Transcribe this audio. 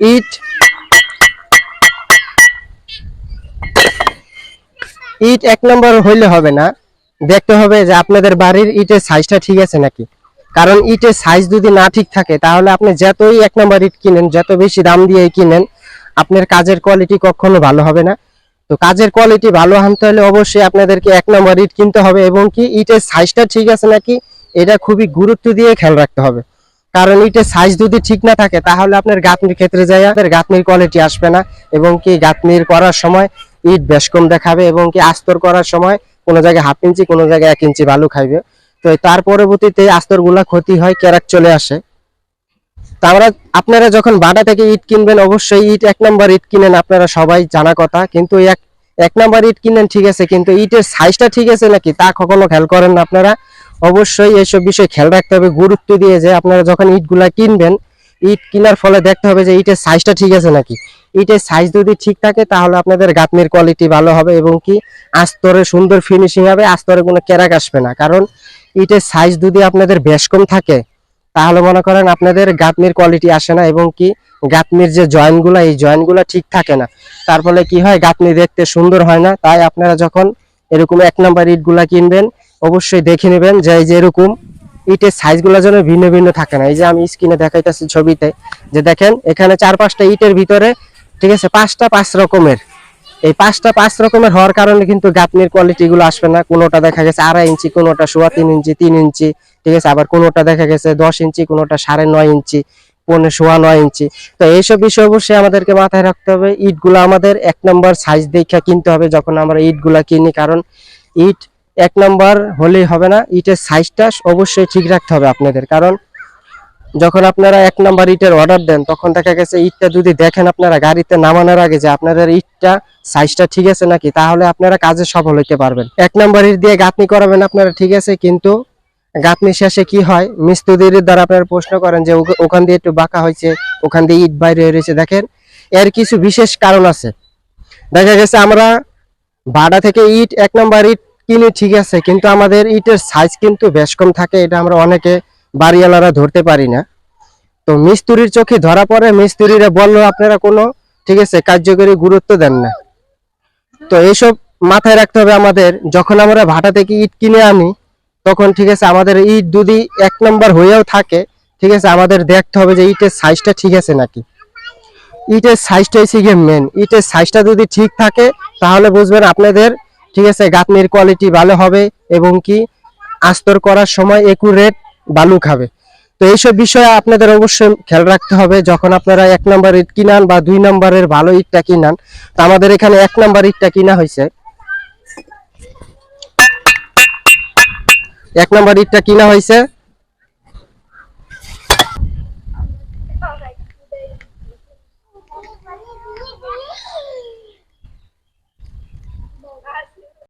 ইট ইট এক নম্বর হইলে হবে না। দেখতে হবে যে আপনাদের বাড়ির ইটের সাইজটা ঠিক আছে নাকি। কারণ ইটের সাইজ যদি না ঠিক থাকে, তাহলে আপনি যতই এক নম্বর ইট কিনেন, যত বেশি দাম দিয়ে কিনেন, আপনার কাজের কোয়ালিটি কখনো ভালো হবে না। তো কাজের কোয়ালিটি ভালো আনতে হলে অবশ্যই আপনাদেরকে এক নম্বর ইট কিনতে হবে এবং কি ইটের সাইজটা ঠিক আছে নাকি, এটা খুবই গুরুত্ব দিয়ে খেয়াল রাখতে হবে। কারণ ইটের সাইজ যদি ঠিক না থাকে, তাহলে আপনার গাঁথনির ক্ষেত্রে যায় আপনার গাঁথনির কোয়ালিটি আসবে না এবং কি গাঁথনির করার সময় ইট বেশ কম দেখাবে এবং কি আস্তর করার সময় কোনো জায়গায় হাফ ইঞ্চি কোনো জায়গায় এক ইঞ্চি বালু খাইবে। তো তার পরবর্তীতে আস্তরগুলা ক্ষতি হয় ক্যারাক চলে আসে। তো আমরা, আপনারা যখন বাটা থেকে ইট কিনবেন, অবশ্যই ইট এক নম্বর ইট কিনেন, আপনারা সবাই জানা কথা। কিন্তু এক এক নাম্বার ইট কিনেন, ঠিক আছে, কিন্তু ইটের সাইজটা ঠিক আছে নাকি, তা কখনো খেয়াল করেন না আপনারা। অবশ্যই এইসব বিষয় খেয়াল রাখতে হবে, গুরুত্ব দিয়ে যে আপনারা যখন ইটগুলা কিনবেন, ইট কেনার ফলে দেখতে হবে যে ইটের সাইজটা ঠিক আছে নাকি। ইটের সাইজ যদি ঠিক থাকে, তাহলে আপনাদের গাঁথনির কোয়ালিটি ভালো হবে এবং কি আস্তরে সুন্দর ফিনিশিং হবে, আস্তরে কোনো ক্যারাক আসবে না। কারণ ইটের সাইজ যদি আপনাদের বেশ কম থাকে, তাহলে মনে করেন আপনাদের গাঁথনির কোয়ালিটি আসে না এবং কি গাঁথনির যে জয়েন্টগুলা এই জয়েন্টগুলা ঠিক থাকে না। তার ফলে কি হয়, গাঁথনি দেখতে সুন্দর হয় না। তাই আপনারা যখন এরকম এক নাম্বার ইটগুলা কিনবেন অবশ্যই দেখে নেবেন যে এই যে এরকম ইটের সাইজগুলা যেন ভিন্ন ভিন্ন থাকে না। এই যে আমি স্ক্রিনে দেখাইতেছি ছবিতে, যে দেখেন, এখানে চার পাঁচটা ইটের ভিতরে, ঠিক আছে, পাঁচটা পাঁচ রকমের। এই পাঁচটা পাঁচ রকমের হওয়ার কারণে কিন্তু গাঁথনির কোয়ালিটি গুলো আসবে না। কোনোটা দেখা গেছে আড়াই ইঞ্চি, কোনোটা সোয়া তিন ইঞ্চি তিন ইঞ্চি, ঠিক আছে, আবার কোনোটা দেখা গেছে দশ ইঞ্চি, কোনোটা সাড়ে নয় ইঞ্চি পনেরো সোয়া নয় ইঞ্চি। তো এইসব বিষয় অবশ্যই আমাদেরকে মাথায় রাখতে হবে। ইটগুলো আমাদের এক নম্বর সাইজ দেখে কিনতে হবে যখন আমরা ইটগুলা কিনি, কারণ ইট এক নম্বর হলেই হবে না, ইটের সাইজটা অবশ্যই ঠিক রাখতে হবে আপনাদের। কারণ যখন আপনারা এক নম্বর ইটের অর্ডার দেন, তখন দেখা গেছে ইটটা যদি দেখেন আপনারা গাড়িতে নামানোর আগে যে আপনাদের ইটটা সাইজটা ঠিক আছে নাকি, তাহলে আপনারা কাজে সফল হইতে পারবেন। এক নাম্বার ইট দিয়ে গাঁথনি করাবেন আপনারা, ঠিক আছে, কিন্তু গাঁথনি শেষে কি হয়? মিস্ত্রিদের দ্বারা আপনারা প্রশ্ন করেন যে ওখ- ওখান দিয়ে একটু বাঁকা হয়েছে, ওখান দিয়ে ইট বাইরে রয়েছে। দেখেন, এর কিছু বিশেষ কারণ আছে। দেখা গেছে আমরা ভাড়া থেকে ইট, এক নম্বর ইট কিনি ঠিক আছে, কিন্তু আমাদের ইটের সাইজ কিন্তু বেশ কম থাকে, এটা আমরা অনেকে বাড়িওয়ালারা ধরতে পারি না। তো মিস্ত্রির চোখে ধরা পড়ে, মিস্ত্রিরা বলল, আপনারা কোনো, ঠিক আছে, কার্যকরী গুরুত্ব দেন না। তো এইসব মাথায় রাখতে হবে আমাদের, যখন আমরা ভাটা থেকে ইট কিনে আনি, তখন ঠিক আছে, আমাদের ইট যদি এক নম্বর হয়েও থাকে, ঠিক আছে, আমাদের দেখতে হবে যে ইটের সাইজটা ঠিক আছে নাকি। ইটের সাইজটা হচ্ছে গিয়ে মেন ইটের সাইজটা যদি ঠিক থাকে, তাহলে বুঝবেন আপনাদের ঠিক আছে, গাঁথনির কোয়ালিটি ভালো হবে এবং কি আস্তর করার সময় একুরেট বালু খাবে। তো এইসব বিষয়ে আপনাদের অবশ্যই খেয়াল রাখতে হবে, যখন আপনারা এক নম্বর ইট কিনান বা দুই নম্বরের ভালো ইটটা কিনান। তো আমাদের এখানে এক নম্বর ইটটা কিনা হয়েছে। এক নম্বর ইটটা কিনা হয়েছে।